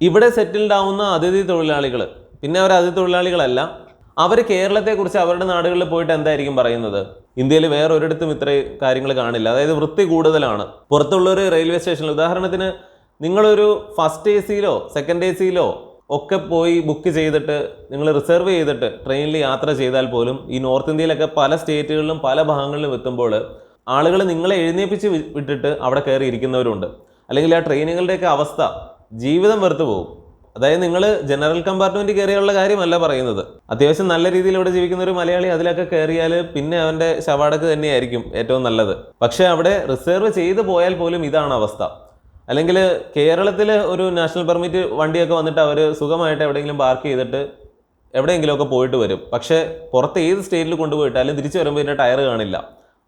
ഇവിടെ സെറ്റിൽഡ് ആവുന്ന അതിഥി തൊഴിലാളികൾ പിന്നെ അവർ അതിഥി തൊഴിലാളികളല്ല. അവർ കേരളത്തെക്കുറിച്ച് അവരുടെ നാടുകളിൽ പോയിട്ട് എന്തായിരിക്കും പറയുന്നത്? ഇന്ത്യയിൽ വേറെ ഒരിടത്തും ഇത്രയും കാര്യങ്ങൾ കാണില്ല. അതായത് വൃത്തി കൂടുതലാണ്. പുറത്തുള്ള ഒരു റെയിൽവേ സ്റ്റേഷനിൽ ഉദാഹരണത്തിന് നിങ്ങളൊരു ഫസ്റ്റ് എ സിയിലോ സെക്കൻഡ് എ സിയിലോ ഒക്കെ പോയി ബുക്ക് ചെയ്തിട്ട് നിങ്ങൾ റിസർവ് ചെയ്തിട്ട് ട്രെയിനിൽ യാത്ര ചെയ്താൽ പോലും ഈ നോർത്ത് ഇന്ത്യയിലൊക്കെ പല സ്റ്റേറ്റുകളിലും പല ഭാഗങ്ങളിലും എത്തുമ്പോൾ ആളുകൾ നിങ്ങളെ എഴുന്നേപ്പിച്ച് വിട്ടിട്ട് അവിടെ കയറി ഇരിക്കുന്നവരുണ്ട് അല്ലെങ്കിൽ ആ ട്രെയിനുകളുടെയൊക്കെ അവസ്ഥ ജീവിതം വെറുത്തു പോകും അതായത് നിങ്ങൾ ജനറൽ കമ്പാർട്ട്മെന്റ് കയറിയുള്ള കാര്യമല്ല പറയുന്നത്. അത്യാവശ്യം നല്ല രീതിയിൽ ഇവിടെ ജീവിക്കുന്ന ഒരു മലയാളി അതിലൊക്കെ കയറിയാൽ പിന്നെ അവന്റെ ശവാടക്ക് തന്നെയായിരിക്കും ഏറ്റവും നല്ലത്. പക്ഷേ അവിടെ റിസർവ് ചെയ്തു പോയാൽ പോലും ഇതാണ് അവസ്ഥ. അല്ലെങ്കിൽ കേരളത്തിൽ ഒരു നാഷണൽ പെർമിറ്റ് വണ്ടിയൊക്കെ വന്നിട്ട് അവർ സുഖമായിട്ട് എവിടെയെങ്കിലും പാർക്ക് ചെയ്തിട്ട് എവിടെയെങ്കിലുമൊക്കെ പോയിട്ട് വരും. പക്ഷേ പുറത്ത് ഏത് സ്റ്റേറ്റിൽ കൊണ്ടുപോയിട്ടാലും തിരിച്ചു വരുമ്പോൾ ഇതിന്റെ ടയർ കാണില്ല.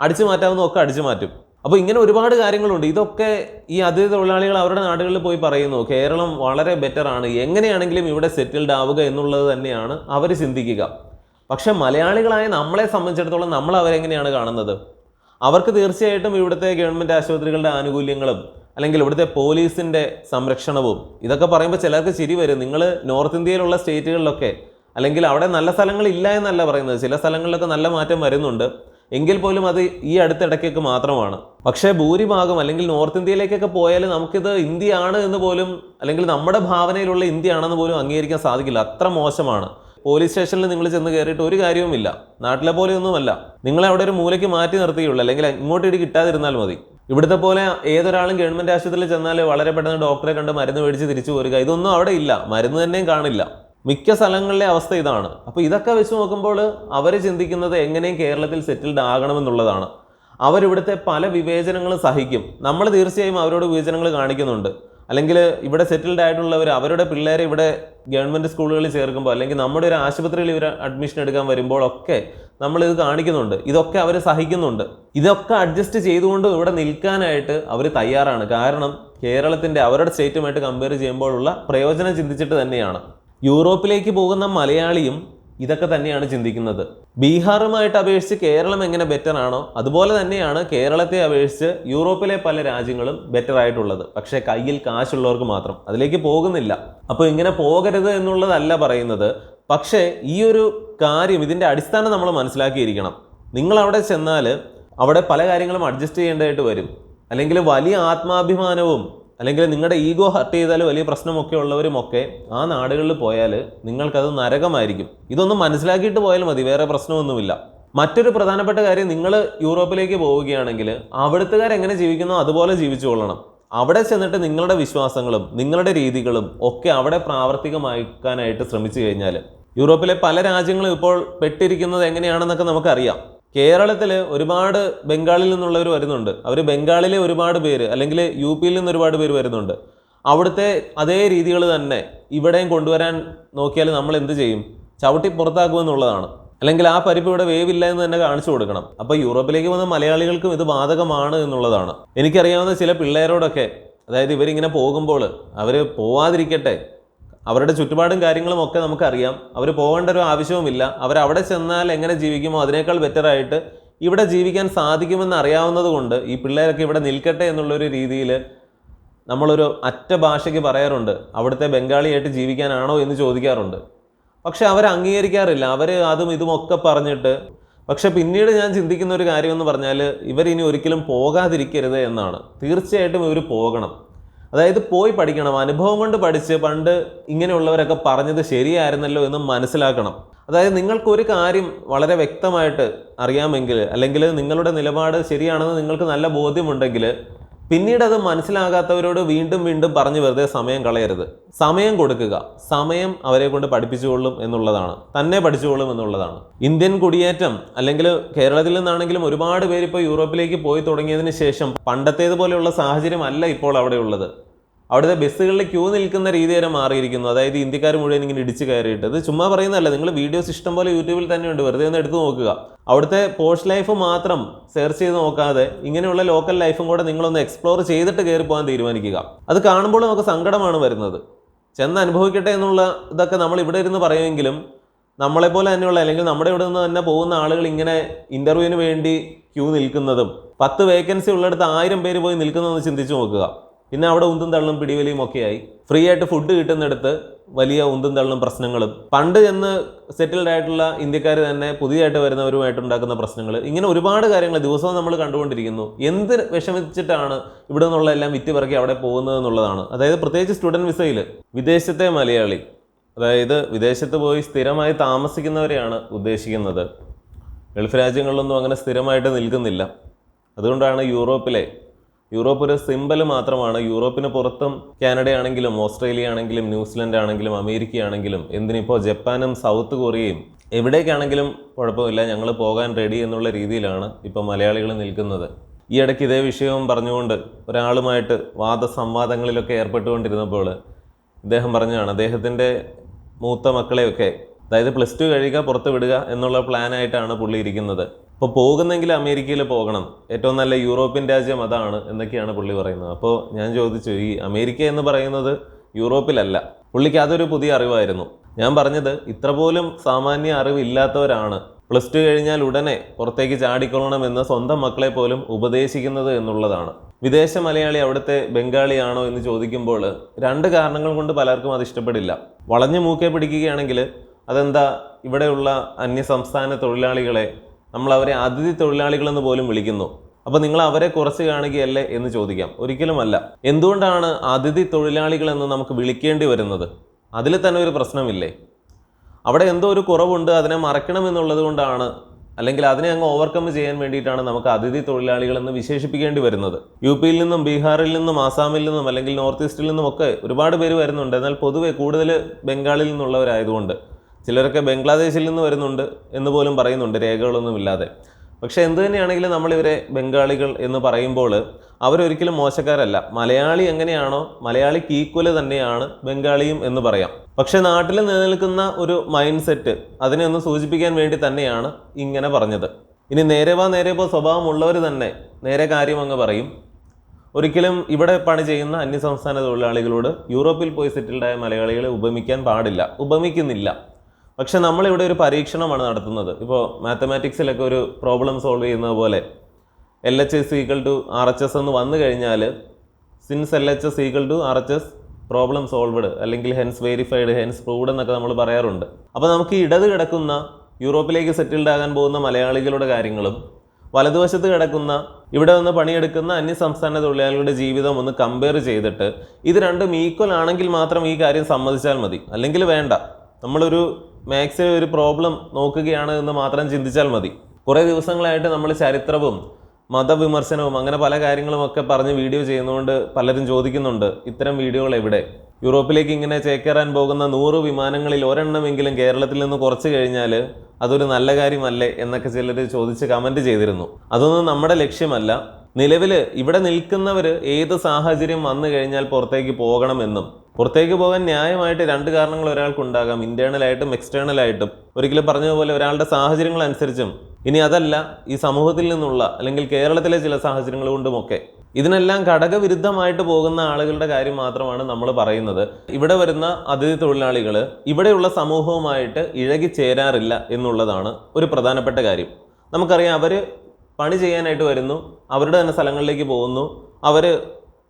അടിച്ചു മാറ്റാവുന്നതൊക്കെ അടിച്ചു മാറ്റും. അപ്പോൾ ഇങ്ങനെ ഒരുപാട് കാര്യങ്ങളുണ്ട്. ഇതൊക്കെ ഈ അതിഥി തൊഴിലാളികൾ അവരുടെ നാടുകളിൽ പോയി പറയുന്നു. കേരളം വളരെ ബെറ്റർ ആണ്. എങ്ങനെയാണെങ്കിലും ഇവിടെ സെറ്റിൽഡ് ആവുക എന്നുള്ളത് തന്നെയാണ് അവർ ചിന്തിക്കുക. പക്ഷേ മലയാളികളായ നമ്മളെ സംബന്ധിച്ചിടത്തോളം നമ്മൾ അവരെങ്ങനെയാണ് കാണുന്നത്? അവർക്ക് തീർച്ചയായിട്ടും ഇവിടുത്തെ ഗവൺമെന്റ് ആശുപത്രികളുടെ ആനുകൂല്യങ്ങളും അല്ലെങ്കിൽ ഇവിടുത്തെ പോലീസിന്റെ സംരക്ഷണവും ഇതൊക്കെ പറയുമ്പോൾ ചിലർക്ക് ചിരി വരും. നിങ്ങൾ നോർത്ത് ഇന്ത്യയിലുള്ള സ്റ്റേറ്റുകളിലൊക്കെ അല്ലെങ്കിൽ അവിടെ നല്ല സ്ഥലങ്ങളില്ല എന്നല്ല പറയുന്നത്. ചില സ്ഥലങ്ങളിലൊക്കെ നല്ല മാറ്റം വരുന്നുണ്ട്. എങ്കിൽ പോലും അത് ഈ അടുത്തിടയ്ക്കൊക്കെ മാത്രമാണ്. പക്ഷേ ഭൂരിഭാഗം അല്ലെങ്കിൽ നോർത്ത് ഇന്ത്യയിലേക്കൊക്കെ പോയാൽ നമുക്കിത് ഇന്ത്യയാണ് എന്ന് പോലും അല്ലെങ്കിൽ നമ്മുടെ ഭാവനയിലുള്ള ഇന്ത്യയാണെന്ന് പോലും അംഗീകരിക്കാൻ സാധിക്കില്ല. അത്ര മോശമാണ്. പോലീസ് സ്റ്റേഷനിൽ നിങ്ങൾ ചെന്ന് കയറിയിട്ട് ഒരു കാര്യവുമില്ല നാട്ടിലെ പോലെയൊന്നുമല്ല നിങ്ങളെ അവിടെ ഒരു മൂലയ്ക്ക് മാറ്റി നിർത്തുകയുള്ളൂ അല്ലെങ്കിൽ ഇങ്ങോട്ട് ഇടി കിട്ടാതിരുന്നാൽ മതി. ഇവിടുത്തെ പോലെ ഏതൊരാളും ഗവൺമെന്റ് ആശുപത്രിയിൽ ചെന്നാൽ വളരെ പെട്ടെന്ന് ഡോക്ടറെ കണ്ട് മരുന്ന് മേടിച്ച് തിരിച്ചു പോരുക. ഇതൊന്നും അവിടെ ഇല്ല. മരുന്ന് തന്നെയും കാണില്ല. മിക്ക സ്ഥലങ്ങളിലെ അവസ്ഥ ഇതാണ്. അപ്പോൾ ഇതൊക്കെ വെച്ച് നോക്കുമ്പോൾ അവർ ചിന്തിക്കുന്നത് എങ്ങനെയും കേരളത്തിൽ സെറ്റിൽഡ് ആകണമെന്നുള്ളതാണ്. അവരിവിടുത്തെ പല വിവേചനങ്ങളും സഹിക്കും. നമ്മൾ തീർച്ചയായും അവരോട് വിവേചനങ്ങൾ കാണിക്കുന്നുണ്ട്. അല്ലെങ്കിൽ ഇവിടെ സെറ്റിൽഡ് ആയിട്ടുള്ളവർ അവരുടെ പിള്ളേരെ ഇവിടെ ഗവൺമെന്റ് സ്കൂളുകളിൽ ചേർക്കുമ്പോൾ അല്ലെങ്കിൽ നമ്മുടെ ഒരു ആശുപത്രിയിൽ ഇവർ അഡ്മിഷൻ എടുക്കാൻ വരുമ്പോഴൊക്കെ നമ്മളിത് കാണിക്കുന്നുണ്ട്. ഇതൊക്കെ അവർ സഹിക്കുന്നുണ്ട്. ഇതൊക്കെ അഡ്ജസ്റ്റ് ചെയ്തുകൊണ്ട് ഇവിടെ നിൽക്കാനായിട്ട് അവർ തയ്യാറാണ്. കാരണം കേരളത്തിന്റെ അവരുടെ സ്റ്റേറ്റുമായിട്ട് കമ്പയർ ചെയ്യുമ്പോഴുള്ള പ്രയോജനം ചിന്തിച്ചിട്ട് തന്നെയാണ്. യൂറോപ്പിലേക്ക് പോകുന്ന മലയാളിയും ഇതൊക്കെ തന്നെയാണ് ചിന്തിക്കുന്നത്. ബീഹാറുമായിട്ട് അപേക്ഷിച്ച് കേരളം എങ്ങനെ ബെറ്റർ ആണോ അതുപോലെ തന്നെയാണ് കേരളത്തെ അപേക്ഷിച്ച് യൂറോപ്പിലെ പല രാജ്യങ്ങളും ബെറ്റർ ആയിട്ടുള്ളത്. പക്ഷേ കയ്യിൽ കാശുള്ളവർക്ക് മാത്രം അതിലേക്ക് പോകുന്നില്ല. അപ്പോൾ ഇങ്ങനെ പോകരുത് എന്നുള്ളതല്ല പറയുന്നത്. പക്ഷേ ഈ ഒരു കാര്യം ഇതിന്റെ അടിസ്ഥാനം നമ്മൾ മനസ്സിലാക്കിയിരിക്കണം. നിങ്ങൾ അവിടെ ചെന്നാൽ അവിടെ പല കാര്യങ്ങളും അഡ്ജസ്റ്റ് ചെയ്യേണ്ടതായിട്ട് വരും. അല്ലെങ്കിൽ വലിയ ആത്മാഭിമാനവും അല്ലെങ്കിൽ നിങ്ങളുടെ ഈഗോ ഹർട്ട് ചെയ്താൽ വലിയ പ്രശ്നമൊക്കെ ഉള്ളവരുമൊക്കെ ആ നാടുകളിൽ പോയാൽ നിങ്ങൾക്കത് നരകമായിരിക്കും. ഇതൊന്നും മനസ്സിലാക്കിയിട്ട് പോയാൽ മതി വേറെ പ്രശ്നമൊന്നുമില്ല. മറ്റൊരു പ്രധാനപ്പെട്ട കാര്യം നിങ്ങൾ യൂറോപ്പിലേക്ക് പോവുകയാണെങ്കിൽ അവിടുത്തുകാർ എങ്ങനെ ജീവിക്കുന്നോ അതുപോലെ ജീവിച്ചു കൊള്ളണം. അവിടെ ചെന്നിട്ട് നിങ്ങളുടെ വിശ്വാസങ്ങളും നിങ്ങളുടെ രീതികളും ഒക്കെ അവിടെ പ്രാവർത്തികമാക്കാനായിട്ട് ശ്രമിച്ചു കഴിഞ്ഞാൽ യൂറോപ്പിലെ പല രാജ്യങ്ങളും ഇപ്പോൾ പെട്ടിരിക്കുന്നത് എങ്ങനെയാണെന്നൊക്കെ നമുക്കറിയാം. കേരളത്തിൽ ഒരുപാട് ബംഗാളിൽ നിന്നുള്ളവർ വരുന്നുണ്ട്. അവർ ബംഗാളിലെ ഒരുപാട് പേര് അല്ലെങ്കിൽ യു പിയിൽ നിന്ന് ഒരുപാട് പേര് വരുന്നുണ്ട്. അവിടുത്തെ അതേ രീതികൾ തന്നെ ഇവിടെയും കൊണ്ടുവരാൻ നോക്കിയാൽ നമ്മൾ എന്ത് ചെയ്യും? ചവിട്ടി പുറത്താക്കുമെന്നുള്ളതാണ് അല്ലെങ്കിൽ ആ പരിപ്പ് ഇവിടെ വേവില്ല എന്ന് തന്നെ കാണിച്ചു കൊടുക്കണം. അപ്പോൾ യൂറോപ്പിലേക്ക് വന്ന മലയാളികൾക്കും ഇത് ബാധകമാണ് എന്നുള്ളതാണ്. എനിക്കറിയാവുന്ന ചില പിള്ളേരോടൊക്കെ അതായത് ഇവരിങ്ങനെ പോകുമ്പോൾ അവർ പോവാതിരിക്കട്ടെ അവരുടെ ചുറ്റുപാടും കാര്യങ്ങളും ഒക്കെ നമുക്കറിയാം. അവർ പോകേണ്ട ഒരു ആവശ്യവുമില്ല. അവർ അവിടെ ചെന്നാൽ എങ്ങനെ ജീവിക്കുമോ അതിനേക്കാൾ ബെറ്ററായിട്ട് ഇവിടെ ജീവിക്കാൻ സാധിക്കുമെന്ന് അറിയാവുന്നത് കൊണ്ട് ഈ പിള്ളേരൊക്കെ ഇവിടെ നിൽക്കട്ടെ എന്നുള്ളൊരു രീതിയിൽ നമ്മളൊരു അറ്റ ഭാഷയ്ക്ക് പറയാറുണ്ട്. അവിടുത്തെ ബംഗാളിയായിട്ട് ജീവിക്കാനാണോ എന്ന് ചോദിക്കാറുണ്ട്. പക്ഷെ അവർ അംഗീകരിക്കാറില്ല. അവർ അതും ഇതുമൊക്കെ പറഞ്ഞിട്ട് പക്ഷെ പിന്നീട് ഞാൻ ചിന്തിക്കുന്ന ഒരു കാര്യം എന്ന് പറഞ്ഞാൽ ഇവരിനി ഒരിക്കലും പോകാതിരിക്കരുത് എന്നാണ്. തീർച്ചയായിട്ടും ഇവർ പോകണം. അതായത് പോയി പഠിക്കണം. അനുഭവം കൊണ്ട് പഠിച്ച് പണ്ട് ഇങ്ങനെയുള്ളവരൊക്കെ പറഞ്ഞത് ശരിയായിരുന്നല്ലോ എന്ന് മനസ്സിലാക്കണം. അതായത് നിങ്ങൾക്കൊരു കാര്യം വളരെ വ്യക്തമായിട്ട് അറിയാമെങ്കിൽ അല്ലെങ്കിൽ നിങ്ങളുടെ നിലപാട് ശരിയാണെന്ന് നിങ്ങൾക്ക് നല്ല ബോധ്യമുണ്ടെങ്കിൽ പിന്നീട് അത് മനസ്സിലാകാത്തവരോട് വീണ്ടും വീണ്ടും പറഞ്ഞു വെറുതെ സമയം കളയരുത്. സമയം കൊടുക്കുക. സമയം അവരെ കൊണ്ട് പഠിപ്പിച്ചുകൊള്ളും എന്നുള്ളതാണ്. തന്നെ പഠിച്ചുകൊള്ളും എന്നുള്ളതാണ്. ഇന്ത്യൻ കുടിയേറ്റം അല്ലെങ്കിൽ കേരളത്തിൽ നിന്നാണെങ്കിലും ഒരുപാട് പേര് ഇപ്പോൾ യൂറോപ്പിലേക്ക് പോയി തുടങ്ങിയതിന് ശേഷം പണ്ടത്തേതുപോലെയുള്ള സാഹചര്യം അല്ല ഇപ്പോൾ അവിടെ ഉള്ളത് അവിടുത്തെ ബസ്സുകളിൽ ക്യൂ നിൽക്കുന്ന രീതി വരെ മാറിയിരിക്കുന്നു. അതായത് ഇന്ത്യക്കാർ മുഴുവൻ ഇങ്ങനെ ഇടിച്ച് കയറിയിട്ട് ഇത് ചുമ്മാ പറയുന്നതല്ല നിങ്ങൾ വീഡിയോസ് ഇഷ്ടം പോലെ യൂട്യൂബിൽ തന്നെ ഉണ്ട്. വെറുതെ ഒന്ന് എടുത്ത് നോക്കുക. അവിടുത്തെ പോസ്റ്റ് ലൈഫ് മാത്രം സെർച്ച് ചെയ്ത് നോക്കാതെ ഇങ്ങനെയുള്ള ലോക്കൽ ലൈഫും കൂടെ നിങ്ങളൊന്ന് എക്സ്പ്ലോർ ചെയ്തിട്ട് കയറി പോകാൻ തീരുമാനിക്കുക. അത് കാണുമ്പോൾ നമുക്ക് സങ്കടമാണ് വരുന്നത്. ചെന്ന് അനുഭവിക്കട്ടെ എന്നുള്ള ഇതൊക്കെ നമ്മൾ ഇവിടെ ഇരുന്ന് പറയുമെങ്കിലും നമ്മളെപ്പോലെ തന്നെയുള്ള അല്ലെങ്കിൽ നമ്മുടെ ഇവിടെ നിന്ന് തന്നെ പോകുന്ന ആളുകൾ ഇങ്ങനെ ഇന്റർവ്യൂവിന് വേണ്ടി ക്യൂ നിൽക്കുന്നതും പത്ത് വേക്കൻസി ഉള്ളിടത്ത് ആയിരം പേര് പോയി നിൽക്കുന്നതെന്ന് ചിന്തിച്ചു നോക്കുക. പിന്നെ അവിടെ ഉന്തും തള്ളും പിടിവലിയും ഒക്കെയായി. ഫ്രീ ആയിട്ട് ഫുഡ് കിട്ടുന്നിടത്ത് വലിയ ഉന്തും തള്ളും പ്രശ്നങ്ങളും. പണ്ട് ചെന്ന് സെറ്റിൽഡ് ആയിട്ടുള്ള ഇന്ത്യക്കാർ തന്നെ പുതിയതായിട്ട് വരുന്നവരുമായിട്ട് ഉണ്ടാക്കുന്ന പ്രശ്നങ്ങൾ ഇങ്ങനെ ഒരുപാട് കാര്യങ്ങൾ ദിവസവും നമ്മൾ കണ്ടുകൊണ്ടിരിക്കുന്നു. എന്ത് വിഷമിച്ചിട്ടാണ് ഇവിടെ നിന്നുള്ള എല്ലാം വിറ്റ് പറക്കി അവിടെ പോകുന്നത് എന്നുള്ളതാണ്. അതായത് പ്രത്യേകിച്ച് സ്റ്റുഡന്റ് വിസയിൽ വിദേശത്തെ മലയാളി അതായത് വിദേശത്ത് പോയി സ്ഥിരമായി താമസിക്കുന്നവരെയാണ് ഉദ്ദേശിക്കുന്നത്. ഗൾഫ് രാജ്യങ്ങളിലൊന്നും അങ്ങനെ സ്ഥിരമായിട്ട് നിൽക്കുന്നില്ല. അതുകൊണ്ടാണ് യൂറോപ്പിലെ യൂറോപ്പ് ഒരു സിമ്പൽ മാത്രമാണ്. യൂറോപ്പിന് പുറത്തും കാനഡ ആണെങ്കിലും ഓസ്ട്രേലിയ ആണെങ്കിലും ന്യൂസിലൻഡ് ആണെങ്കിലും അമേരിക്ക ആണെങ്കിലും എന്തിനിപ്പോൾ ജപ്പാനും സൗത്ത് കൊറിയയും എവിടേക്കാണെങ്കിലും കുഴപ്പമില്ല. ഞങ്ങൾ പോകാൻ റെഡി എന്നുള്ള രീതിയിലാണ് ഇപ്പോൾ മലയാളികൾ നിൽക്കുന്നത്. ഈ ഇടയ്ക്ക് ഇതേ വിഷയവും പറഞ്ഞുകൊണ്ട് ഒരാളുമായിട്ട് വാദസംവാദങ്ങളിലൊക്കെ ഏർപ്പെട്ടുകൊണ്ടിരുന്നപ്പോൾ അദ്ദേഹം പറഞ്ഞതാണ് അദ്ദേഹത്തിന്റെ മൂത്ത മക്കളെയൊക്കെ അതായത് പ്ലസ് ടു കഴിയുക പുറത്ത് വിടുക എന്നുള്ള പ്ലാനായിട്ടാണ് പുള്ളി ഇരിക്കുന്നത്. അപ്പോൾ പോകുന്നെങ്കിൽ അമേരിക്കയിൽ പോകണം. ഏറ്റവും നല്ല യൂറോപ്യൻ രാജ്യം അതാണ് എന്നൊക്കെയാണ് പുള്ളി പറയുന്നത്. അപ്പോൾ ഞാൻ ചോദിച്ചു ഈ അമേരിക്ക എന്ന് പറയുന്നത് യൂറോപ്പിലല്ല. പുള്ളിക്ക് അതൊരു പുതിയ അറിവായിരുന്നു. ഞാൻ പറഞ്ഞത് ഇത്ര പോലും സാമാന്യ അറിവില്ലാത്തവരാണ്. പ്ലസ് ടു കഴിഞ്ഞാൽ ഉടനെ പുറത്തേക്ക് ചാടിക്കൊള്ളണമെന്ന് സ്വന്തം മക്കളെ പോലും ഉപദേശിക്കുന്നത് എന്നുള്ളതാണ്. വിദേശ മലയാളി അവിടുത്തെ ബംഗാളിയാണോ എന്ന് ചോദിക്കുമ്പോൾ രണ്ട് കാരണങ്ങൾ കൊണ്ട് പലർക്കും അത് ഇഷ്ടപ്പെടില്ല. വളഞ്ഞു മൂക്കെ പിടിക്കുകയാണെങ്കിൽ അതെന്താ? ഇവിടെയുള്ള അന്യസംസ്ഥാന തൊഴിലാളികളെ നമ്മൾ അവരെ അതിഥി തൊഴിലാളികളെന്ന് പോലും വിളിക്കുന്നു. അപ്പോൾ നിങ്ങൾ അവരെ കുറച്ച് കാണുകയല്ലേ എന്ന് ചോദിക്കാം. ഒരിക്കലുമല്ല. എന്തുകൊണ്ടാണ് അതിഥി തൊഴിലാളികളെന്ന് നമുക്ക് വിളിക്കേണ്ടി വരുന്നത്? അതിൽ തന്നെ ഒരു പ്രശ്നമില്ലേ? അവിടെ എന്തോ ഒരു കുറവുണ്ട് അതിനെ മറക്കണം എന്നുള്ളത് കൊണ്ടാണ്. അല്ലെങ്കിൽ അതിനെ അങ്ങ് ഓവർകം ചെയ്യാൻ വേണ്ടിയിട്ടാണ് നമുക്ക് അതിഥി തൊഴിലാളികളെന്ന് വിശേഷിപ്പിക്കേണ്ടി വരുന്നത്. യു പിയിൽ നിന്നും ബീഹാറിൽ നിന്നും ആസാമിൽ നിന്നും അല്ലെങ്കിൽ നോർത്ത് ഈസ്റ്റിൽ നിന്നും ഒക്കെ ഒരുപാട് പേര് വരുന്നുണ്ട്. എന്നാൽ പൊതുവെ കൂടുതൽ ബംഗാളിൽ നിന്നുള്ളവരായതുകൊണ്ട്. ചിലരൊക്കെ ബംഗ്ലാദേശിൽ നിന്ന് വരുന്നുണ്ട് എന്ന് പോലും പറയുന്നുണ്ട് രേഖകളൊന്നുമില്ലാതെ. പക്ഷേ എന്ത് തന്നെയാണെങ്കിലും നമ്മളിവരെ ബംഗാളികൾ എന്ന് പറയുമ്പോൾ അവരൊരിക്കലും മോശക്കാരല്ല. മലയാളി എങ്ങനെയാണോ മലയാളിക്ക് ഈക്വൽ തന്നെയാണ് ബംഗാളിയും എന്ന് പറയാം. പക്ഷേ നാട്ടിൽ നിലനിൽക്കുന്ന ഒരു മൈൻഡ് സെറ്റ് അതിനെ ഒന്ന് സൂചിപ്പിക്കാൻ വേണ്ടി തന്നെയാണ് ഇങ്ങനെ പറഞ്ഞത്. ഇനി നേരെ വാ നേരെ പോ സ്വഭാവമുള്ളവർ തന്നെ നേരെ കാര്യം അങ്ങ് പറയും. ഒരിക്കലും ഇവിടെ പണി ചെയ്യുന്ന അന്യസംസ്ഥാന തൊഴിലാളികളോട് യൂറോപ്പിൽ പോയി സെറ്റിൽഡായ മലയാളികളെ ഉപമിക്കാൻ പാടില്ല. ഉപമിക്കുന്നില്ല. പക്ഷെ നമ്മളിവിടെ ഒരു പരീക്ഷണമാണ് നടത്തുന്നത്. ഇപ്പോൾ മാത്തമാറ്റിക്സിലൊക്കെ ഒരു പ്രോബ്ലം സോൾവ് ചെയ്യുന്നത് പോലെ L H S equal to R H S എന്ന് വന്നു കഴിഞ്ഞാൽ since L H S equal to R H S problem solved അല്ലെങ്കിൽ ഹെൻസ് വെരിഫൈഡ് ഹെൻസ് പ്രൂവ്ഡ് എന്നൊക്കെ നമ്മൾ പറയാറുണ്ട്. അപ്പോൾ നമുക്ക് ഇടത് കിടക്കുന്ന യൂറോപ്പിലേക്ക് സെറ്റിൽഡ് ആകാൻ പോകുന്ന മലയാളികളുടെ കാര്യങ്ങളും വലതുവശത്ത് കിടക്കുന്ന ഇവിടെ വന്ന് പണിയെടുക്കുന്ന അന്യ സംസ്ഥാന തൊഴിലാളികളുടെ ജീവിതം ഒന്ന് കമ്പയർ ചെയ്തിട്ട് ഇത് രണ്ടും ഈക്വൽ ആണെങ്കിൽ മാത്രം ഈ കാര്യം സമ്മതിച്ചാൽ മതി. അല്ലെങ്കിൽ വേണ്ട. നമ്മളൊരു മാത്സിലെ ഒരു പ്രോബ്ലം നോക്കുകയാണ് എന്ന് മാത്രം ചിന്തിച്ചാൽ മതി. കുറേ ദിവസങ്ങളായിട്ട് നമ്മൾ ചരിത്രവും മതവിമർശനവും അങ്ങനെ പല കാര്യങ്ങളും ഒക്കെ പറഞ്ഞ് വീഡിയോ ചെയ്യുന്നതുകൊണ്ട് പലരും ചോദിക്കുന്നുണ്ട് ഇത്തരം വീഡിയോകൾ എവിടെ? യൂറോപ്പിലേക്ക് ഇങ്ങനെ ചേക്കേറാൻ പോകുന്ന നൂറ് വിമാനങ്ങളിൽ ഒരെണ്ണമെങ്കിലും കേരളത്തിൽ നിന്ന് കുറച്ച് കഴിഞ്ഞാൽ അതൊരു നല്ല കാര്യമല്ലേ എന്നൊക്കെ ചിലർ ചോദിച്ച് കമന്റ് ചെയ്തിരുന്നു. അതൊന്നും നമ്മുടെ ലക്ഷ്യമല്ല. നിലവിൽ ഇവിടെ നിൽക്കുന്നവർ ഏത് സാഹചര്യം വന്നു കഴിഞ്ഞാൽ പുറത്തേക്ക് പോകണമെന്നും പുറത്തേക്ക് പോകാൻ ന്യായമായിട്ട് രണ്ട് കാരണങ്ങൾ ഒരാൾക്കുണ്ടാകാം. ഇന്റേണലായിട്ടും എക്സ്റ്റേണലായിട്ടും ഒരിക്കലും പറഞ്ഞതുപോലെ ഒരാളുടെ സാഹചര്യങ്ങൾ അനുസരിച്ചും ഇനി അതല്ല ഈ സമൂഹത്തിൽ നിന്നുള്ള അല്ലെങ്കിൽ കേരളത്തിലെ ചില സാഹചര്യങ്ങൾ കൊണ്ടുമൊക്കെ. ഇതിനെല്ലാം ഘടകവിരുദ്ധമായിട്ട് പോകുന്ന ആളുകളുടെ കാര്യം മാത്രമാണ് നമ്മൾ പറയുന്നത്. ഇവിടെ വരുന്ന അതിഥി തൊഴിലാളികൾ ഇവിടെയുള്ള സമൂഹവുമായിട്ട് ഇഴകി ചേരാറില്ല എന്നുള്ളതാണ് ഒരു പ്രധാനപ്പെട്ട കാര്യം. നമുക്കറിയാം അവർ പണി ചെയ്യാനായിട്ട് വരുന്നു അവരുടെ തന്നെ സ്ഥലങ്ങളിലേക്ക് പോകുന്നു അവർ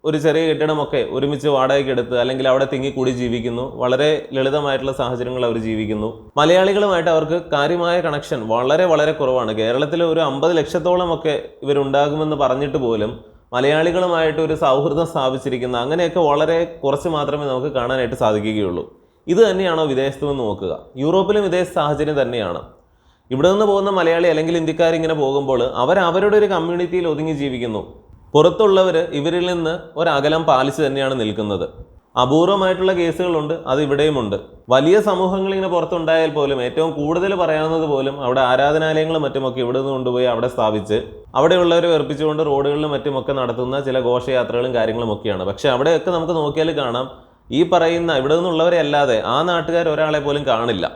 ഒരു ചെറിയ കെട്ടിടമൊക്കെ ഒരുമിച്ച് വാടകയ്ക്ക് എടുത്ത് അല്ലെങ്കിൽ അവിടെ തിങ്ങിക്കൂടി ജീവിക്കുന്നു. വളരെ ലളിതമായിട്ടുള്ള സാഹചര്യങ്ങൾ അവർ ജീവിക്കുന്നു. മലയാളികളുമായിട്ട് അവർക്ക് കാര്യമായ കണക്ഷൻ വളരെ വളരെ കുറവാണ്. കേരളത്തിൽ ഒരു അമ്പത് ലക്ഷത്തോളം ഒക്കെ ഇവരുണ്ടാകുമെന്ന് പറഞ്ഞിട്ട് പോലും മലയാളികളുമായിട്ട് ഒരു സൗഹൃദം സ്ഥാപിച്ചിരിക്കുന്ന അങ്ങനെയൊക്കെ വളരെ കുറച്ച് മാത്രമേ നമുക്ക് കാണാനായിട്ട് സാധിക്കുകയുള്ളൂ. ഇത് തന്നെയാണോ വിദേശത്ത് നിന്ന് നോക്കുക? യൂറോപ്പിലും ഇതേ സാഹചര്യം തന്നെയാണ്. ഇവിടെ നിന്ന് പോകുന്ന മലയാളി അല്ലെങ്കിൽ ഇന്ത്യക്കാർ ഇങ്ങനെ പോകുമ്പോൾ അവർ അവരുടെ ഒരു കമ്മ്യൂണിറ്റിയിൽ ഒതുങ്ങി ജീവിക്കുന്നു. പുറത്തുള്ളവർ ഇവരിൽ നിന്ന് ഒരകലം പാലിച്ച് തന്നെയാണ് നിൽക്കുന്നത്. അപൂർവമായിട്ടുള്ള കേസുകളുണ്ട് അത് ഇവിടെയുമുണ്ട്. വലിയ സമൂഹങ്ങൾ ഇങ്ങനെ പുറത്തുണ്ടായാൽ പോലും ഏറ്റവും കൂടുതൽ പറയാവുന്നത് പോലും അവിടെ ആരാധനാലയങ്ങളും മറ്റുമൊക്കെ ഇവിടെ നിന്ന് കൊണ്ടുപോയി അവിടെ സ്ഥാപിച്ച് അവിടെയുള്ളവരെ വെറുപ്പിച്ചുകൊണ്ട് റോഡുകളിലും മറ്റുമൊക്കെ നടത്തുന്ന ചില ഘോഷയാത്രകളും കാര്യങ്ങളും ഒക്കെയാണ്. പക്ഷെ അവിടെയൊക്കെ നമുക്ക് നോക്കിയാൽ കാണാം ഈ പറയുന്ന ഇവിടെ നിന്നുള്ളവരെ അല്ലാതെ ആ നാട്ടുകാർ ഒരാളെ പോലും കാണില്ല.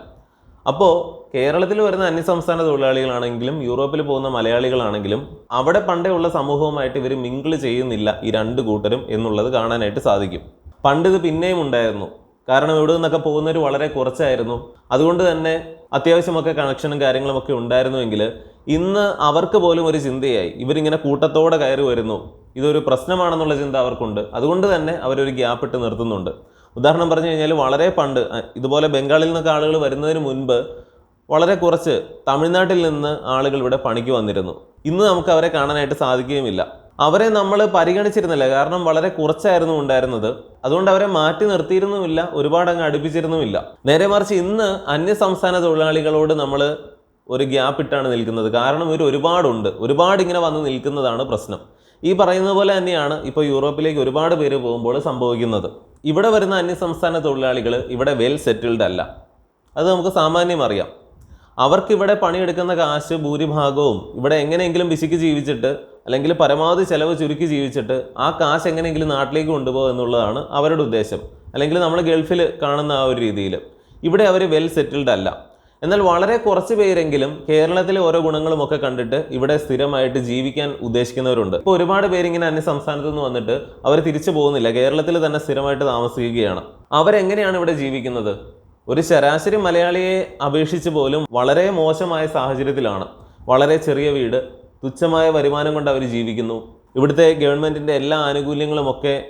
അപ്പോൾ കേരളത്തിൽ വരുന്ന അന്യസംസ്ഥാന തൊഴിലാളികളാണെങ്കിലും യൂറോപ്പിൽ പോകുന്ന മലയാളികളാണെങ്കിലും അവിടെ പണ്ടേ ഉള്ള സമൂഹവുമായിട്ട് ഇവർ മിങ്കിൾ ചെയ്യുന്നില്ല ഈ രണ്ട് കൂട്ടരും എന്നുള്ളത് കാണാനായിട്ട് സാധിക്കും. പണ്ട് ഇത് പിന്നെയും ഉണ്ടായിരുന്നു. കാരണം ഇവിടെ നിന്നൊക്കെ പോകുന്നവർ വളരെ കുറച്ചായിരുന്നു. അതുകൊണ്ട് തന്നെ അത്യാവശ്യമൊക്കെ കണക്ഷനും കാര്യങ്ങളും ഒക്കെ ഉണ്ടായിരുന്നുവെങ്കിൽ ഇന്ന് അവർക്ക് പോലും ഒരു ചിന്തയായി. ഇവരിങ്ങനെ കൂട്ടത്തോടെ കയറി വരുന്നു. ഇതൊരു പ്രശ്നമാണെന്നുള്ള ചിന്ത അവർക്കുണ്ട്. അതുകൊണ്ട് തന്നെ അവരൊരു ഗ്യാപ്പ് ഇട്ട് നിർത്തുന്നുണ്ട്. ഉദാഹരണം പറഞ്ഞു കഴിഞ്ഞാൽ വളരെ പണ്ട് ഇതുപോലെ ബംഗാളിൽ നിന്നൊക്കെ ആളുകൾ വരുന്നതിന് മുൻപ് വളരെ കുറച്ച് തമിഴ്നാട്ടിൽ നിന്ന് ആളുകൾ ഇവിടെ പണിക്ക് വന്നിരുന്നു. ഇന്ന് നമുക്ക് അവരെ കാണാനായിട്ട് സാധിക്കുകയുമില്ല. അവരെ നമ്മൾ പരിഗണിച്ചിരുന്നില്ല. കാരണം വളരെ കുറച്ചായിരുന്നു ഉണ്ടായിരുന്നത്. അതുകൊണ്ട് അവരെ മാറ്റി നിർത്തിയിരുന്നുമില്ല ഒരുപാട് അങ്ങ് അടുപ്പിച്ചിരുന്നുമില്ല. നേരെ മറിച്ച് ഇന്ന് അന്യ സംസ്ഥാന തൊഴിലാളികളോട് നമ്മൾ ഒരു ഗ്യാപ്പ് ഇട്ടാണ് നിൽക്കുന്നത്. കാരണം ഇവർ ഒരുപാടുണ്ട്. ഒരുപാട് ഇങ്ങനെ വന്ന് നിൽക്കുന്നതാണ് പ്രശ്നം. ഈ പറയുന്ന പോലെ തന്നെയാണ് ഇപ്പോൾ യൂറോപ്പിലേക്ക് ഒരുപാട് പേര് പോകുമ്പോൾ സംഭവിക്കുന്നത്. ഇവിടെ വരുന്ന അന്യസംസ്ഥാന തൊഴിലാളികൾ ഇവിടെ വെൽ സെറ്റിൽഡ് അല്ല. അത് നമുക്ക് സാമാന്യം അറിയാം. അവർക്കിവിടെ പണിയെടുക്കുന്ന കാശ് ഭൂരിഭാഗവും ഇവിടെ എങ്ങനെയെങ്കിലും പിശുക്ക് ജീവിച്ചിട്ട് അല്ലെങ്കിൽ പരമാവധി ചിലവ് ചുരുക്കി ജീവിച്ചിട്ട് ആ കാശ് എങ്ങനെയെങ്കിലും നാട്ടിലേക്ക് കൊണ്ടുപോകുക എന്നുള്ളതാണ് അവരുടെ ഉദ്ദേശം. അല്ലെങ്കിൽ നമ്മൾ ഗൾഫിൽ കാണുന്ന ആ ഒരു രീതിയിൽ. ഇവിടെ അവർ വെൽ സെറ്റിൽഡ് അല്ല. എന്നാൽ വളരെ കുറച്ച് പേരെങ്കിലും കേരളത്തിലെ ഓരോ ഗുണങ്ങളും ഒക്കെ കണ്ടിട്ട് ഇവിടെ സ്ഥിരമായിട്ട് ജീവിക്കാൻ ഉദ്ദേശിക്കുന്നവരുണ്ട്. ഇപ്പോൾ ഒരുപാട് പേരിങ്ങനെ അന്യ സംസ്ഥാനത്തു നിന്ന് വന്നിട്ട് അവർ തിരിച്ചു പോകുന്നില്ല. കേരളത്തിൽ തന്നെ സ്ഥിരമായിട്ട് താമസിക്കുകയാണ്. അവരെങ്ങനെയാണ് ഇവിടെ ജീവിക്കുന്നത്? ഒരു ശരാശരി മലയാളിയെ അപേക്ഷിച്ച് പോലും വളരെ മോശമായ സാഹചര്യത്തിലാണ്. വളരെ ചെറിയ വീട് തുച്ഛമായ വരുമാനം കൊണ്ട് അവർ ജീവിക്കുന്നു. ഇവിടുത്തെ ഗവൺമെന്റിന്റെ എല്ലാ ആനുകൂല്യങ്ങളും ഒക്കെ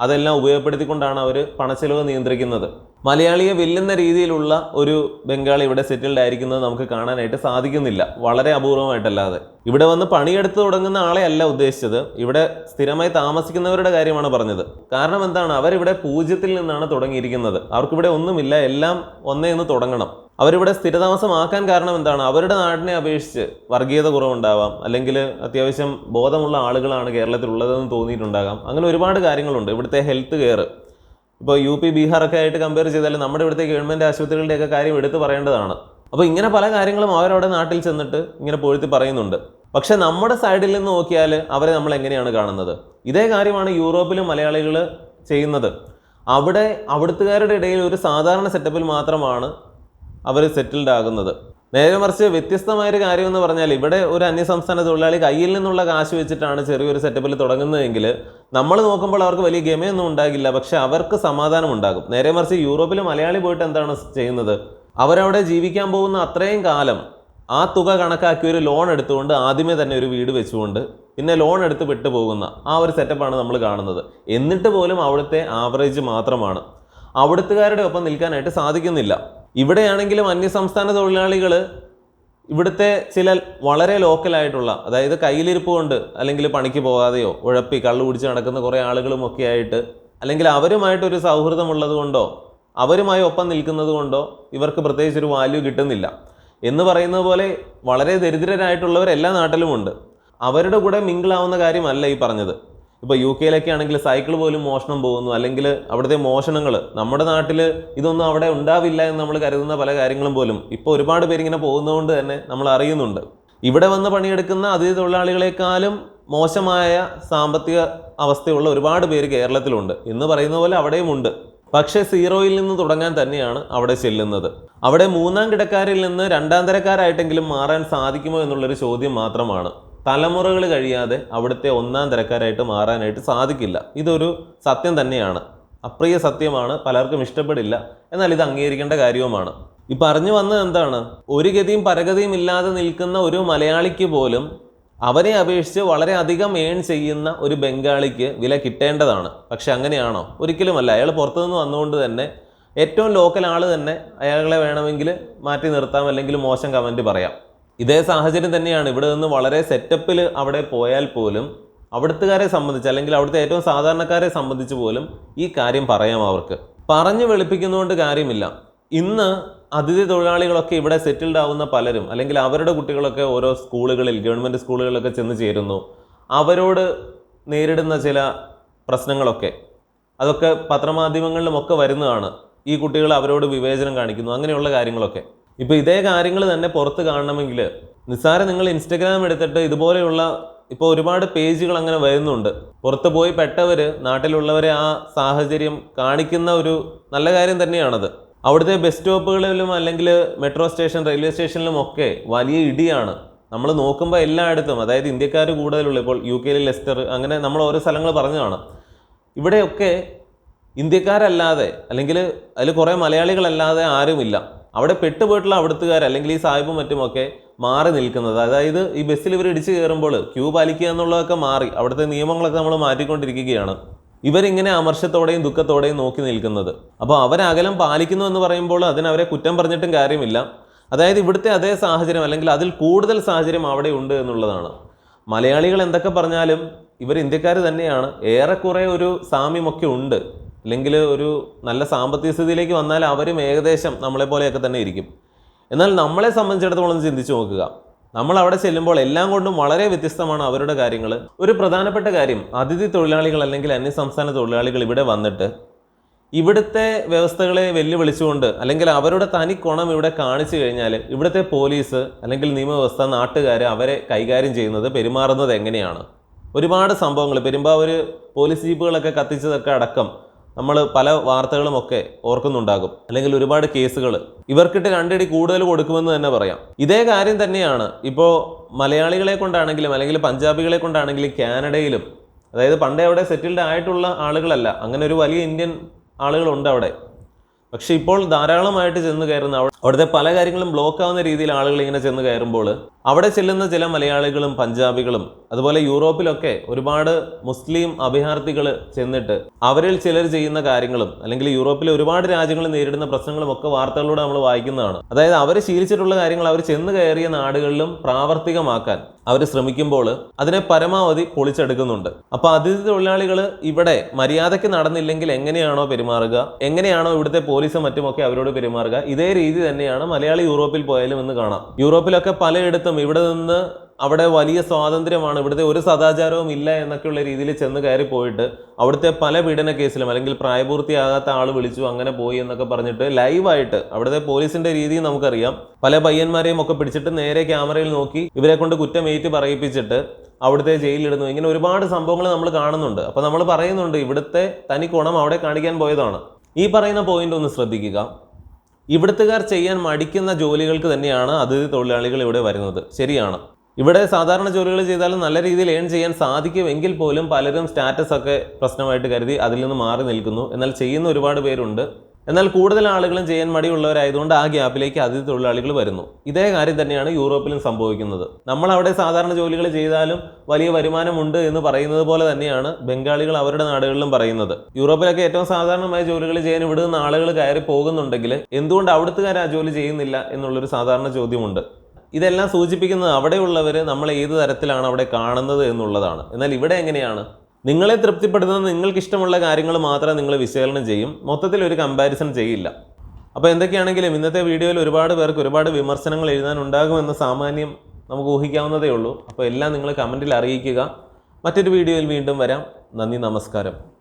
അതെല്ലാം ഉപയോഗപ്പെടുത്തിക്കൊണ്ടാണ് അവർ പണച്ചെലവ് നിയന്ത്രിക്കുന്നത്. മലയാളിയെ വെല്ലുന്ന രീതിയിലുള്ള ഒരു ബംഗാളി ഇവിടെ സെറ്റിൽഡ് ആയിരിക്കുന്നത് നമുക്ക് കാണാനായിട്ട് സാധിക്കുന്നില്ല. വളരെ അപൂർവമായിട്ടല്ലാതെ. ഇവിടെ വന്ന് പണിയെടുത്ത് തുടങ്ങുന്ന ആളെ അല്ല ഉദ്ദേശിച്ചത്. ഇവിടെ സ്ഥിരമായി താമസിക്കുന്നവരുടെ കാര്യമാണ് പറഞ്ഞത്. കാരണം എന്താണ്? അവരിവിടെ പൂജ്യത്തിൽ നിന്നാണ് തുടങ്ങിയിരിക്കുന്നത്. അവർക്കിവിടെ ഒന്നുമില്ല. എല്ലാം ഒന്നേ എന്ന് തുടങ്ങണം. അവരിവിടെ സ്ഥിരതാമസമാക്കാൻ കാരണം എന്താണ്? അവരുടെ നാടിനെ അപേക്ഷിച്ച് വർഗീയത കുറവുണ്ടാവാം. അല്ലെങ്കിൽ അത്യാവശ്യം ബോധമുള്ള ആളുകളാണ് കേരളത്തിലുള്ളതെന്ന് തോന്നിയിട്ടുണ്ടാകാം. അങ്ങനെ ഒരുപാട് കാര്യങ്ങളുണ്ട്. ഇവിടുത്തെ ഹെൽത്ത് കെയർ ഇപ്പോൾ യു പി ബീഹാറൊക്കെ ആയിട്ട് കമ്പയർ ചെയ്താൽ നമ്മുടെ ഇവിടുത്തെ ഗവൺമെന്റ് ആശുപത്രികളുടെയൊക്കെ കാര്യം എടുത്തു പറയേണ്ടതാണ്. അപ്പോൾ ഇങ്ങനെ പല കാര്യങ്ങളും അവരവിടെ നാട്ടിൽ ചെന്നിട്ട് ഇങ്ങനെ പൊഴുത്തി പറയുന്നുണ്ട്. പക്ഷേ നമ്മുടെ സൈഡിൽ നിന്ന് നോക്കിയാൽ അവരെ നമ്മൾ എങ്ങനെയാണ് കാണുന്നത്? ഇതേ കാര്യമാണ് യൂറോപ്പിലും മലയാളികൾ ചെയ്യുന്നത്. അവിടെ അവിടുത്തുകാരുടെ ഇടയിൽ ഒരു സാധാരണ സെറ്റപ്പിൽ മാത്രമാണ് അവർ സെറ്റിൽഡ് ആകുന്നത്. നേരെ മറിച്ച് വ്യത്യസ്തമായൊരു കാര്യം എന്ന് പറഞ്ഞാൽ ഇവിടെ ഒരു അന്യസംസ്ഥാന തൊഴിലാളി കയ്യിൽ നിന്നുള്ള കാശ് വെച്ചിട്ടാണ് ചെറിയൊരു സെറ്റപ്പിൽ തുടങ്ങുന്നതെങ്കിൽ നമ്മൾ നോക്കുമ്പോൾ അവർക്ക് വലിയ ഗമയൊന്നും ഉണ്ടാകില്ല പക്ഷെ അവർക്ക് സമാധാനം ഉണ്ടാകും. നേരെ മറിച്ച് യൂറോപ്പിൽ മലയാളി പോയിട്ട് എന്താണ് ചെയ്യുന്നത്? അവരവിടെ ജീവിക്കാൻ പോകുന്ന അത്രയും കാലം ആ തുക കണക്കാക്കി ഒരു ലോൺ എടുത്തുകൊണ്ട് ആദ്യമേ തന്നെ ഒരു വീട് വെച്ചുകൊണ്ട് പിന്നെ ലോൺ എടുത്ത് വിട്ടു പോകുന്ന ആ ഒരു സെറ്റപ്പാണ് നമ്മൾ കാണുന്നത്. എന്നിട്ട് പോലും അവിടുത്തെ ആവറേജ് മാത്രമാണ്. അവിടുത്തുകാരുടെ ഒപ്പം നിൽക്കാനായിട്ട് സാധിക്കുന്നില്ല. ഇവിടെയാണെങ്കിലും അന്യസംസ്ഥാന തൊഴിലാളികൾ ഇവിടുത്തെ ചില വളരെ ലോക്കലായിട്ടുള്ള അതായത് കയ്യിലിരിപ്പ് കൊണ്ട് അല്ലെങ്കിൽ പണിക്ക് പോകാതെയോ ഉഴപ്പി കള്ളു കുടിച്ച് നടക്കുന്ന കുറേ ആളുകളും ഒക്കെ ആയിട്ട് അല്ലെങ്കിൽ അവരുമായിട്ടൊരു സൗഹൃദമുള്ളത് കൊണ്ടോ അവരുമായി ഒപ്പം നിൽക്കുന്നത് കൊണ്ടോ ഇവർക്ക് പ്രത്യേകിച്ച് ഒരു വാല്യൂ കിട്ടുന്നില്ല. എന്ന് പറയുന്നത് പോലെ വളരെ ദരിദ്രരായിട്ടുള്ളവർ എല്ലാ നാട്ടിലുമുണ്ട് അവരുടെ കൂടെ മിങ്കിളാവുന്ന കാര്യമല്ല ഈ പറഞ്ഞത്. ഇപ്പോൾ യു കെയിലൊക്കെ ആണെങ്കിൽ സൈക്കിൾ പോലും മോഷണം പോകുന്നു. അല്ലെങ്കിൽ അവിടുത്തെ മോഷണങ്ങൾ നമ്മുടെ നാട്ടിൽ ഇതൊന്നും അവിടെ ഉണ്ടാവില്ല എന്ന് നമ്മൾ കരുതുന്ന പല കാര്യങ്ങളും പോലും ഇപ്പോൾ ഒരുപാട് പേരിങ്ങനെ പോകുന്നതുകൊണ്ട് തന്നെ നമ്മൾ അറിയുന്നുണ്ട്. ഇവിടെ വന്ന് പണിയെടുക്കുന്ന അതിഥി തൊഴിലാളികളെക്കാളും മോശമായ സാമ്പത്തിക അവസ്ഥയുള്ള ഒരുപാട് പേര് കേരളത്തിലുണ്ട്. എന്ന് പറയുന്ന പോലെ അവിടെയും ഉണ്ട്. പക്ഷേ സീറോയിൽ നിന്ന് തുടങ്ങാൻ തന്നെയാണ് അവിടെ ചെല്ലുന്നത്. അവിടെ മൂന്നാം കിടക്കാരിൽ നിന്ന് രണ്ടാം തരക്കാരായിട്ടെങ്കിലും മാറാൻ സാധിക്കുമോ എന്നുള്ളൊരു ചോദ്യം മാത്രമാണ്. തലമുറകൾ കഴിയാതെ അവിടുത്തെ ഒന്നാം തരക്കാരായിട്ട് മാറാനായിട്ട് സാധിക്കില്ല. ഇതൊരു സത്യം തന്നെയാണ്. അപ്രിയ സത്യമാണ്. പലർക്കും ഇഷ്ടപ്പെടില്ല. എന്നാൽ ഇത് അംഗീകരിക്കേണ്ട കാര്യവുമാണ്. ഈ പറഞ്ഞു വന്നത് എന്താണ്? ഒരു ഗതിയും പരഗതിയും ഇല്ലാതെ നിൽക്കുന്ന ഒരു മലയാളിക്ക് പോലും അവരെ അപേക്ഷിച്ച് വളരെയധികം ഏൺ ചെയ്യുന്ന ഒരു ബംഗാളിക്ക് വില കിട്ടേണ്ടതാണ്. പക്ഷെ അങ്ങനെയാണോ? ഒരിക്കലുമല്ല. അയാൾ പുറത്തുനിന്ന് വന്നുകൊണ്ട് തന്നെ ഏറ്റവും ലോക്കൽ ആൾ തന്നെ അയാളെ വേണമെങ്കിൽ മാറ്റി നിർത്താം. അല്ലെങ്കിൽ മോശം കമന്റ് പറയാം. ഇതേ സാഹചര്യം തന്നെയാണ്. ഇവിടെ നിന്ന് വളരെ സെറ്റപ്പിൽ അവിടെ പോയാൽ പോലും അവിടുത്തുകാരെ സംബന്ധിച്ച് അല്ലെങ്കിൽ അവിടുത്തെ ഏറ്റവും സാധാരണക്കാരെ സംബന്ധിച്ച് പോലും ഈ കാര്യം പറയാം അവർക്ക്. പറഞ്ഞു വെളുപ്പിക്കുന്നതുകൊണ്ട് കാര്യമില്ല. ഇന്ന് അതിഥി തൊഴിലാളികളൊക്കെ ഇവിടെ സെറ്റിൽഡ് ആവുന്ന പലരും അല്ലെങ്കിൽ അവരുടെ കുട്ടികളൊക്കെ ഓരോ സ്കൂളുകളിൽ ഗവൺമെന്റ് സ്കൂളുകളിലൊക്കെ ചെന്ന് ചേരുന്നു. അവരോട് നേരിടുന്ന ചില പ്രശ്നങ്ങളൊക്കെ. അതൊക്കെ പത്രമാധ്യമങ്ങളിലുമൊക്കെ വരുന്നതാണ്. ഈ കുട്ടികൾ അവരോട് വിവേചനം കാണിക്കുന്നു. അങ്ങനെയുള്ള കാര്യങ്ങളൊക്കെ. ഇപ്പോൾ ഇതേ കാര്യങ്ങൾ തന്നെ പുറത്ത് കാണണമെങ്കിൽ നിസ്സാരം നിങ്ങൾ ഇൻസ്റ്റഗ്രാം എടുത്തിട്ട് ഇതുപോലെയുള്ള ഇപ്പോൾ ഒരുപാട് പേജുകൾ അങ്ങനെ വരുന്നുണ്ട്. പുറത്ത് പോയി പെട്ടവർ നാട്ടിലുള്ളവരെ ആ സാഹചര്യം കാണിക്കുന്ന ഒരു നല്ല കാര്യം തന്നെയാണത്. അവിടുത്തെ ബസ് സ്റ്റോപ്പുകളിലും അല്ലെങ്കിൽ മെട്രോ സ്റ്റേഷൻ റെയിൽവേ സ്റ്റേഷനിലും ഒക്കെ വലിയ ഇടിയാണ്. നമ്മൾ നോക്കുമ്പോൾ എല്ലായിടത്തും അതായത് ഇന്ത്യക്കാർ കൂടുതലുള്ള ഇപ്പോൾ യു കെയിലെ ലെസ്റ്റർ അങ്ങനെ നമ്മൾ ഓരോ സ്ഥലങ്ങൾ പറഞ്ഞതാണ്. ഇവിടെയൊക്കെ ഇന്ത്യക്കാരല്ലാതെ അല്ലെങ്കിൽ അതിൽ കുറേ മലയാളികളല്ലാതെ ആരുമില്ല. അവിടെ പെട്ടുപോയിട്ടുള്ള അവിടുത്തുകാർ അല്ലെങ്കിൽ ഈ സാഹിബും മറ്റുമൊക്കെ മാറി നിൽക്കുന്നത്. അതായത് ഈ ബസ്സിൽ ഇവർ ഇടിച്ചു കയറുമ്പോൾ ക്യൂ പാലിക്കുക എന്നുള്ളതൊക്കെ മാറി അവിടുത്തെ നിയമങ്ങളൊക്കെ നമ്മൾ മാറ്റിക്കൊണ്ടിരിക്കുകയാണ്. ഇവരിങ്ങനെ അമർഷത്തോടെയും ദുഃഖത്തോടെയും നോക്കി നിൽക്കുന്നത്. അപ്പോൾ അവരകലം പാലിക്കുന്നു എന്ന് പറയുമ്പോൾ അതിനവരെ കുറ്റം പറഞ്ഞിട്ടും കാര്യമില്ല. അതായത് ഇവിടുത്തെ അതേ സാഹചര്യം അല്ലെങ്കിൽ അതിൽ കൂടുതൽ സാഹചര്യം അവിടെ ഉണ്ട് എന്നുള്ളതാണ്. മലയാളികൾ എന്തൊക്കെ പറഞ്ഞാലും ഇവർ ഇന്ത്യക്കാർ തന്നെയാണ്. ഏറെക്കുറെ ഒരു സാമ്യമൊക്കെ ഉണ്ട്. അല്ലെങ്കിൽ ഒരു നല്ല സാമ്പത്തിക സ്ഥിതിയിലേക്ക് വന്നാൽ അവരും ഏകദേശം നമ്മളെ പോലെയൊക്കെ തന്നെ ഇരിക്കും. എന്നാൽ നമ്മളെ സംബന്ധിച്ചിടത്തോളം ചിന്തിച്ചു നോക്കുക. നമ്മൾ അവിടെ ചെല്ലുമ്പോൾ എല്ലാം കൊണ്ടും വളരെ വ്യത്യസ്തമാണ് അവരുടെ കാര്യങ്ങൾ. ഒരു പ്രധാനപ്പെട്ട കാര്യം അതിഥി തൊഴിലാളികൾ അല്ലെങ്കിൽ അന്യസംസ്ഥാന തൊഴിലാളികൾ ഇവിടെ വന്നിട്ട് ഇവിടുത്തെ വ്യവസ്ഥകളെ വെല്ലുവിളിച്ചുകൊണ്ട് അല്ലെങ്കിൽ അവരുടെ തനി കോണം ഇവിടെ കാണിച്ചു കഴിഞ്ഞാൽ ഇവിടുത്തെ പോലീസ് അല്ലെങ്കിൽ നിയമവ്യവസ്ഥ നാട്ടുകാർ അവരെ കൈകാര്യം ചെയ്യുന്നത് പെരുമാറുന്നത് എങ്ങനെയാണ്? ഒരുപാട് സംഭവങ്ങൾ. പെരുമ്പാവൂർ പോലീസ് ജീപ്പുകളൊക്കെ കത്തിച്ചതൊക്കെ അടക്കം നമ്മൾ പല വാർത്തകളുമൊക്കെ ഓർക്കുന്നുണ്ടാകും. അല്ലെങ്കിൽ ഒരുപാട് കേസുകൾ ഇവർക്കിട്ട് രണ്ടടി കൂടുതൽ കൊടുക്കുമെന്ന് തന്നെ പറയാം. ഇതേ കാര്യം തന്നെയാണ് ഇപ്പോൾ മലയാളികളെ കൊണ്ടാണെങ്കിലും അല്ലെങ്കിൽ പഞ്ചാബികളെ കൊണ്ടാണെങ്കിലും കാനഡയിലും അതായത് പണ്ടേ അവിടെ സെറ്റിൽഡ് ആയിട്ടുള്ള ആളുകളല്ല. അങ്ങനെ ഒരു വലിയ ഇന്ത്യൻ ആളുകളുണ്ട് അവിടെ. പക്ഷെ ഇപ്പോൾ ധാരാളമായിട്ട് ചെന്ന് കയറുന്ന അവിടെ അവിടുത്തെ പല കാര്യങ്ങളും ബ്ലോക്ക് ആവുന്ന രീതിയിൽ ആളുകൾ ഇങ്ങനെ ചെന്ന് കയറുമ്പോൾ അവിടെ ചെല്ലുന്ന ചില മലയാളികളും പഞ്ചാബികളും അതുപോലെ യൂറോപ്പിലൊക്കെ ഒരുപാട് മുസ്ലിം അഭയാർത്ഥികൾ ചെന്നിട്ട് അവരിൽ ചിലർ ചെയ്യുന്ന കാര്യങ്ങളും അല്ലെങ്കിൽ യൂറോപ്പിലെ ഒരുപാട് രാജ്യങ്ങൾ നേരിടുന്ന പ്രശ്നങ്ങളും ഒക്കെ വാർത്തകളിലൂടെ നമ്മൾ വായിക്കുന്നതാണ്. അതായത് അവർ ശീലിച്ചിട്ടുള്ള കാര്യങ്ങൾ അവർ ചെന്ന് കയറിയ നാടുകളിലും പ്രാവർത്തികമാക്കാൻ അവർ ശ്രമിക്കുമ്പോൾ അതിനെ പരമാവധി പൊളിച്ചെടുക്കുന്നുണ്ട്. അപ്പോൾ അതിഥി തൊഴിലാളികൾ ഇവിടെ മര്യാദയ്ക്ക് നടന്നില്ലെങ്കിൽ എങ്ങനെയാണോ പെരുമാറുക? എങ്ങനെയാണോ ഇവിടുത്തെ പോലീസും മറ്റുമൊക്കെ അവരോട് പെരുമാറുക. ഇതേ രീതി തന്നെയാണ് മലയാളി യൂറോപ്പിൽ പോയാലും എന്ന് കാണാം. യൂറോപ്പിലൊക്കെ പലയിടത്തും ഇവിടെ നിന്ന് അവിടെ വലിയ സ്വാതന്ത്ര്യമാണ്. ഇവിടുത്തെ ഒരു സദാചാരവും ഇല്ല എന്നൊക്കെയുള്ള രീതിയിൽ ചെന്ന് കയറി പോയിട്ട് അവിടുത്തെ പല പീഡന കേസിലും അല്ലെങ്കിൽ പ്രായപൂർത്തിയാകാത്ത ആൾ വിളിച്ചു അങ്ങനെ പോയി എന്നൊക്കെ പറഞ്ഞിട്ട് ലൈവായിട്ട് അവിടുത്തെ പോലീസിന്റെ രീതി നമുക്കറിയാം. പല പയ്യന്മാരെയും ഒക്കെ പിടിച്ചിട്ട് നേരെ ക്യാമറയിൽ നോക്കി ഇവരെ കൊണ്ട് കുറ്റമേറ്റ് പറയിപ്പിച്ചിട്ട് അവിടുത്തെ ജയിലിലിടുന്നു. ഇങ്ങനെ ഒരുപാട് സംഭവങ്ങൾ നമ്മൾ കാണുന്നുണ്ട്. അപ്പോൾ നമ്മൾ പറയുന്നുണ്ട് ഇവിടുത്തെ തനി കുണം അവിടെ കാണിക്കാൻ പോയതാണ്. ഈ പറയുന്ന പോയിന്റ് ഒന്ന് ശ്രദ്ധിക്കുക. ഇവിടുത്തുകാർ ചെയ്യാൻ മടിക്കുന്ന ജോലികൾക്ക് തന്നെയാണ് അതിഥി തൊഴിലാളികൾ ഇവിടെ വരുന്നത്. ശരിയാണ്. ഇവിടെ സാധാരണ ജോലികൾ ചെയ്താലും നല്ല രീതിയിൽ ഏൺ ചെയ്യാൻ സാധിക്കുമെങ്കിൽ പോലും പലരും സ്റ്റാറ്റസ് ഒക്കെ പ്രശ്നമായിട്ട് കരുതി അതിൽ നിന്ന് മാറി നിൽക്കുന്നു. എന്നാൽ ചെയ്യുന്ന ഒരുപാട് പേരുണ്ട്. എന്നാൽ കൂടുതൽ ആളുകളും ചെയ്യാൻ മടിയുള്ളവരായതുകൊണ്ട് ആ ഗ്യാപ്പിലേക്ക് അതിഥി തൊഴിലാളികൾ വരുന്നു. ഇതേ കാര്യം തന്നെയാണ് യൂറോപ്പിലും സംഭവിക്കുന്നത്. നമ്മൾ അവിടെ സാധാരണ ജോലികൾ ചെയ്താലും വലിയ വരുമാനമുണ്ട് എന്ന് പറയുന്നത് പോലെ തന്നെയാണ് ബംഗാളികൾ അവരുടെ നാടുകളിലും പറയുന്നത്. യൂറോപ്പിലൊക്കെ ഏറ്റവും സാധാരണമായ ജോലികൾ ചെയ്യാൻ ഇവിടുന്ന് ആളുകൾ കയറി പോകുന്നുണ്ടെങ്കിൽ എന്തുകൊണ്ട് അവിടുത്തുകാർ ആ ജോലി ചെയ്യുന്നില്ല എന്നുള്ളൊരു സാധാരണ ചോദ്യമുണ്ട്. ഇതെല്ലാം സൂചിപ്പിക്കുന്നത് അവിടെയുള്ളവർ നമ്മൾ ഏത് തരത്തിലാണ് അവിടെ കാണുന്നത് എന്നുള്ളതാണ്. എന്നാൽ ഇവിടെ എങ്ങനെയാണ് നിങ്ങളെ തൃപ്തിപ്പെടുത്തുന്ന നിങ്ങൾക്ക് ഇഷ്ടമുള്ള കാര്യങ്ങൾ മാത്രമേ നിങ്ങൾ വിശകലനം ചെയ്യും. മൊത്തത്തിൽ ഒരു കമ്പാരിസൺ ചെയ്യില്ല. അപ്പോൾ എന്തൊക്കെയാണെങ്കിലും ഇന്നത്തെ വീഡിയോയിൽ ഒരുപാട് പേർക്ക് ഒരുപാട് വിമർശനങ്ങൾ എഴുതാനുണ്ടാകുമെന്ന് സാമാന്യം നമുക്ക് ഊഹിക്കാവുന്നതേ ഉള്ളൂ. അപ്പോൾ എല്ലാം നിങ്ങൾ കമന്റിൽ അറിയിക്കുക. മറ്റൊരു വീഡിയോയിൽ വീണ്ടും വരാം. നന്ദി നമസ്കാരം.